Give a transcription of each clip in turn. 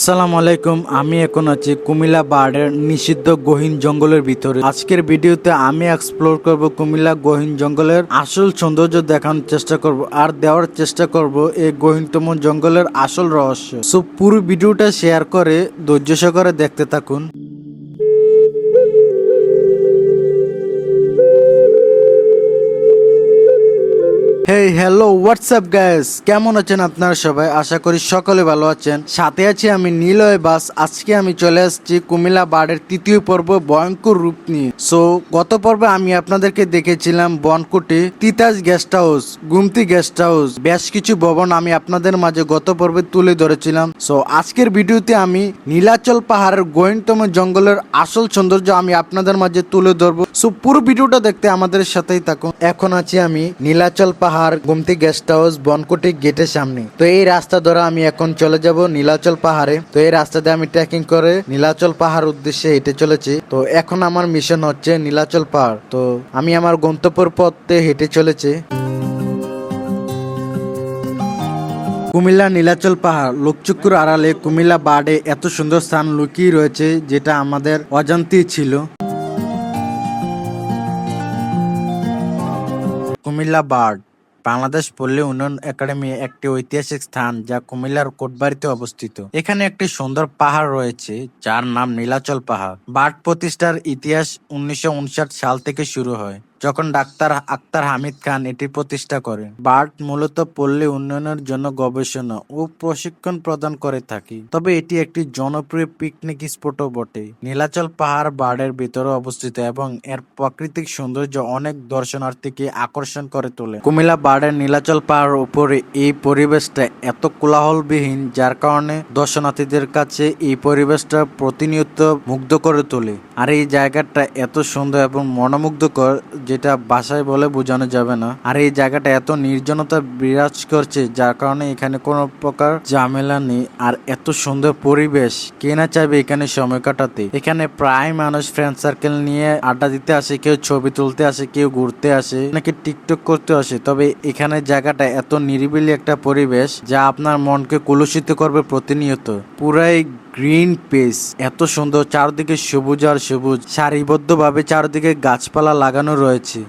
আসসালামু আলাইকুম, আমি এখন আছি কুমিল্লা বার্ডের নিষিদ্ধ গহীন জঙ্গলের ভিতরে। আজকের ভিডিওতে আমি এক্সপ্লোর করব কুমিল্লা গহীন জঙ্গলের আসল সৌন্দর্য দেখানোর চেষ্টা করব আর দেওয়ার চেষ্টা করব এই গহীনতম জঙ্গলের আসল রহস্য। সো পুরো ভিডিওটা শেয়ার করে ধৈর্য সহকারে দেখতে থাকুন। হেই হ্যালো হোয়াটসঅ্যাপ গাইস কেমন আছেন আপনারা সবাই? আশা করি সকলে ভালো আছেন। সাথে আছি আমি নীলয় বাস। আজকে আমি চলে আসছি কুমিল্লা বার্ডের তৃতীয় পর্ব ভয়ঙ্কর রূপ নিয়ে। সো গত পর্বে আমি আপনাদেরকে দেখেছিলাম Bonkuti Titas guest house Gumti guest house বেশ কিছু ভবন আমি আপনাদের মাঝে গত পর্বে তুলে ধরেছিলাম। সো আজকের ভিডিওতে আমি নীলাচল পাহাড়ের গোয়েন্তম জঙ্গলের আসল সৌন্দর্য আমি আপনাদের মাঝে তুলে ধরবো। সো পুরো ভিডিওটা দেখতে আমাদের সাথেই থাকুন। এখন আছি আমি নীলাচল পাহাড় গুমতি গেস্ট হাউস বনকুটি গেটের সামনে। তো এই রাস্তা ধরে আমি এখন চলে যাব নীলাচল পাহাড়ে। তো এই রাস্তা দিয়ে আমি ট্রেকিং করে নীলাচল পাহাড় উদ্দেশ্যে হেঁটে চলেছি। তো এখন আমার মিশন হচ্ছে নীলাচল পাহাড়। তো আমি আমার গন্তব্যের পথে হেঁটে চলেছি। কুমিল্লা নীলাচল পাহাড়, লোকচক্ষুর আড়ালে কুমিল্লা বার্ডে এত সুন্দর স্থান লুকিয়ে রয়েছে, যেটা আমাদের অজান্তেই ছিল। কুমিল্লা বার্ড বাংলাদেশ পল্লী উন্নয়ন একাডেমি একটি ঐতিহাসিক স্থান যা কুমিল্লার কোটবাড়িতে অবস্থিত। এখানে একটি সুন্দর পাহাড় রয়েছে, যার নাম নীলাচল পাহাড়। বাট প্রতিষ্ঠার ইতিহাস উনিশশো উনষাট সাল থেকে শুরু হয়। যখন ডাক্তার আক্তার হামিদ খান এটি প্রতিষ্ঠা করেন বার্ড মূলত পল্লী উন্নয়নের জন্য গবেষণা ও প্রশিক্ষণ প্রদান করে থাকে। তবে এটি একটি জনপ্রিয় পিকনিক স্পটও বটে। নীলাচল পাহাড় বার্ডের ভিতরে অবস্থিত এবং এর প্রাকৃতিক সৌন্দর্য অনেক দর্শনার্থীকে আকর্ষণ করে তোলে। কুমিল্লা বার্ডের নীলাচল পাহাড়ের উপরে এই পরিবেশটা এত কোলাহলবিহীন, যার কারণে দর্শনার্থীদের কাছে এই পরিবেশটা প্রতিনিয়ত মুগ্ধ করে তোলে। আর এই জায়গাটা এত সুন্দর এবং মনোমুগ্ধকর যেটা ভাষায় বলে বোঝানো যাবে না। আর এই জায়গাটা এত নির্জনতা বিরাজ করছে, যার কারণে এখানে কোনো প্রকার ঝামেলা নেই। আর এত সুন্দর পরিবেশ, কে না চাইবে এখানে সময় কাটাতে? এখানে প্রায় মানুষ ফ্রেন্ড সার্কেল নিয়ে আড্ডা দিতে আসে, কেউ ছবি তুলতে আসে, কেউ ঘুরতে আসে, নাকি টিকটক করতে আসে। তবে এখানে জায়গাটা এত নিরিবিলি একটা পরিবেশ, যা আপনার মনকে কলুষিত করবে প্রতিনিয়ত। পুরাই গ্রিন পেস। এত সুন্দর, চারদিকে সবুজ আর সবুজ। সারিবদ্ধভাবে চারদিকে গাছপালা লাগানো রয়েছে।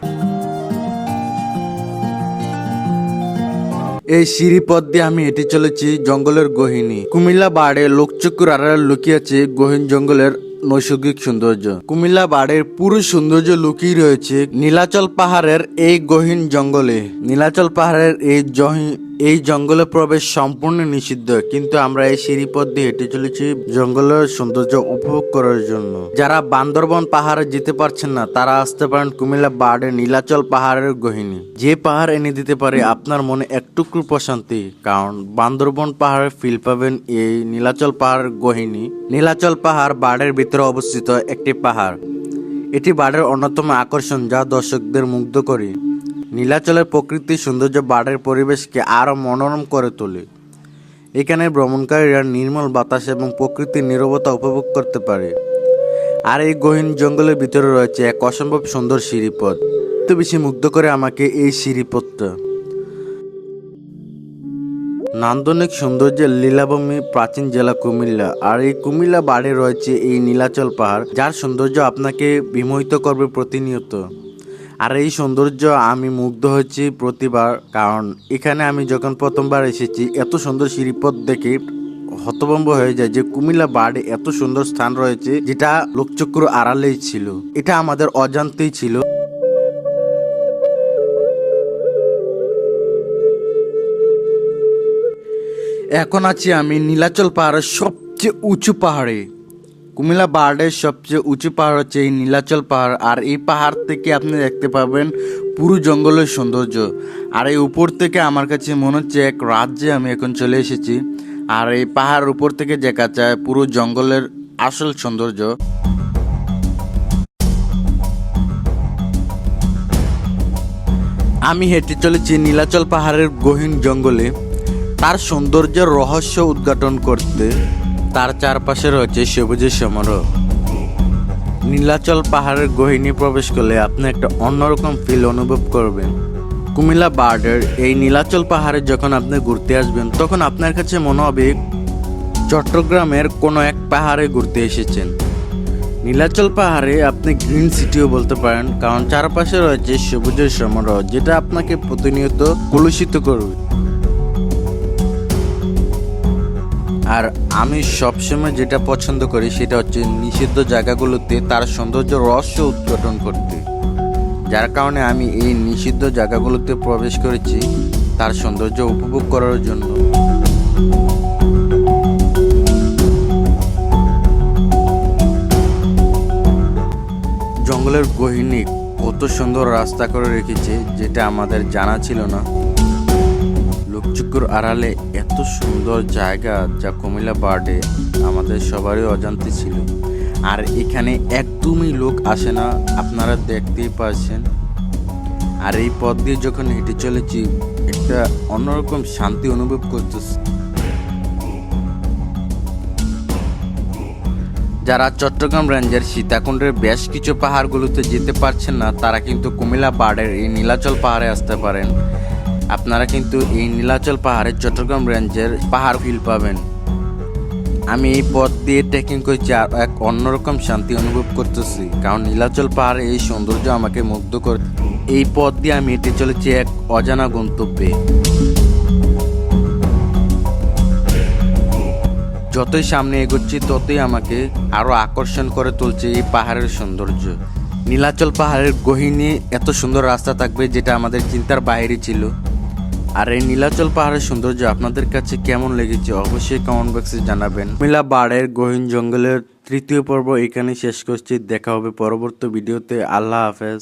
এই সিঁড়ি পথ দিয়ে আমি হেঁটে চলেছি জঙ্গলের গহিনী। কুমিল্লা বাড়ে লোকচক্ষুর আড়ালে লুকিয়ে আছে গহীন জঙ্গলের নৈসর্গিক সৌন্দর্য। কুমিল্লা বাড়ের পুরো সৌন্দর্য লুকিয়ে রয়েছে নীলাচল পাহাড়ের এই গহীন জঙ্গলে। নীলাচল পাহাড়ের এই জহি- এই জঙ্গলে প্রবেশ সম্পূর্ণ নিষিদ্ধ, কিন্তু আমরা এই সিঁড়ি পথ দিয়ে হেঁটে চলেছি জঙ্গলের সৌন্দর্য উপভোগ করার জন্য। যারা বান্দরবন পাহাড়ে যেতে পারছেন না, তারা আসতে পারেন কুমিল্লা বার্ডের নীলাচল পাহাড়ের গহিনী। যে পাহাড় এনে দিতে পারে আপনার মনে একটুকু প্রশান্তি, কারণ বান্দরবন পাহাড়ের ফিল পাবেন এই নীলাচল পাহাড়ের গহিনী। নীলাচল পাহাড় বার্ডের ভিতরে অবস্থিত একটি পাহাড়। এটি বার্ডের অন্যতম আকর্ষণ যা দর্শকদের মুগ্ধ করে। নীলাচলের প্রকৃতির সৌন্দর্য বার্ডের পরিবেশকে আরও মনোরম করে তোলে। এখানে ভ্রমণকারীরা নির্মল বাতাস এবং প্রকৃতির নীরবতা উপভোগ করতে পারে। আর এই গহীন জঙ্গলের ভিতরে রয়েছে এক অসম্ভব সুন্দর সিঁড়িপথ। এত বেশি মুগ্ধ করে আমাকে এই সিঁড়িপথটা। নান্দনিক সৌন্দর্যের লীলাভূমি প্রাচীন জেলা কুমিল্লা। আর এই কুমিল্লা বাড়ি রয়েছে এই নীলাচল পাহাড়, যার সৌন্দর্য আপনাকে বিমোহিত করবে প্রতিনিয়ত। আর এই সৌন্দর্য আমি মুগ্ধ হয়েছি প্রতিবার, কারণ এখানে আমি যখন প্রথমবার এসেছি, এত সুন্দর সিঁড়িপথ দেখে হতভম্ব হয়ে যায় যে কুমিল্লা বাড়ি এত সুন্দর স্থান রয়েছে, যেটা লোকচক্র আড়ালেই ছিল। এটা আমাদের অজান্তেই ছিল। এখন আছি আমি নীলাচল পাহাড়ের সবচেয়ে উঁচু পাহাড়ে। কুমিল্লা বার্ডের সবচেয়ে উঁচু পাহাড় হচ্ছে এই নীলাচল পাহাড়। আর এই পাহাড় থেকে আপনি দেখতে পাবেন পুরো জঙ্গলের সৌন্দর্য। আর এই উপর থেকে আমার কাছে মনে হচ্ছে এক রাজ্যে আমি এখন চলে এসেছি। আর এই পাহাড় উপর থেকে দেখা যায় পুরো জঙ্গলের আসল সৌন্দর্য। আমি হেঁটে চলেছি নীলাচল পাহাড়ের গহীন জঙ্গলে। তার সৌন্দর্যের রহস্য উদ্ঘাটন করতে। তার চারপাশে রয়েছে সবুজের সমারোহ নীলাচল পাহাড়ের গহিনী প্রবেশ করলে আপনি একটা অন্যরকম ফিল অনুভব করবেন। কুমিল্লা বার্ডের এই নীলাচল পাহাড়ে যখন আপনি ঘুরতে আসবেন, তখন আপনার কাছে মনে হবে চট্টগ্রামের কোনো এক পাহাড়ে ঘুরতে এসেছেন। নীলাচল পাহাড়ে আপনি গ্রিন সিটিও বলতে পারেন, কারণ চারপাশে রয়েছে সবুজের সমারোহ যেটা আপনাকে প্রতিনিয়ত কলুষিত করবে। আর আমি সবসময় যেটা পছন্দ করি সেটা হচ্ছে নিষিদ্ধ জায়গাগুলোতে তার সৌন্দর্য রহস্য উদ্ঘাটন করতে। যার কারণে আমি এই নিষিদ্ধ জায়গাগুলোতে প্রবেশ করেছি তার সৌন্দর্য উপভোগ করার জন্য। জঙ্গলের গহিনী কত সুন্দর রাস্তা করে রেখেছে, যেটা আমাদের জানা ছিল না। লোকচুকুর আড়ালে সুন্দর জায়গা যা কুমিল্লা বার্ডে আমাদের সবারই অজান্তে ছিল। আর এখানে একদমই লোক আসে না, আপনারা দেখতেই পাচ্ছেন আর এই পথ দিয়ে যখন হেঁটে চলেছি, একটা অন্যরকম শান্তি অনুভব করতেছি। যারা চট্টগ্রাম রেঞ্জের সীতাকুণ্ডের বেশ কিছু পাহাড়গুলোতে যেতে পারছেন না, তারা কিন্তু কুমিল্লা পাহাড়ের এই নীলাচল পাহাড়ে আসতে পারেন। আপনারা কিন্তু এই নীলাচল পাহাড়ের চট্টগ্রাম রেঞ্জের পাহাড় ফিল পাবেন। আমি এই পথ দিয়ে ট্রেকিং করছি আর এক অন্যরকম শান্তি অনুভব করতেছি, কারণ নীলাচল পাহাড়ে এই সৌন্দর্য আমাকে মুগ্ধ করে, এই পথ দিয়ে আমি হেঁটে চলেছি এক অজানা গন্তব্যে। যতই সামনে এগোচ্ছি, ততই আমাকে আরও আকর্ষণ করে তুলছে এই পাহাড়ের সৌন্দর্য। নীলাচল পাহাড়ের গহিনী এত সুন্দর রাস্তা থাকবে যেটা আমাদের চিন্তার বাইরে ছিল। আর এই নীলাচল পাহাড়ের সৌন্দর্য আপনাদের কাছে কেমন লেগেছে অবশ্যই কমেন্ট বক্সে জানাবেন। মিলা বাড়ের গহীন জঙ্গলের তৃতীয় পর্ব এখানে শেষ করছি। দেখা হবে পরবর্তী ভিডিওতে। আল্লাহ হাফেজ।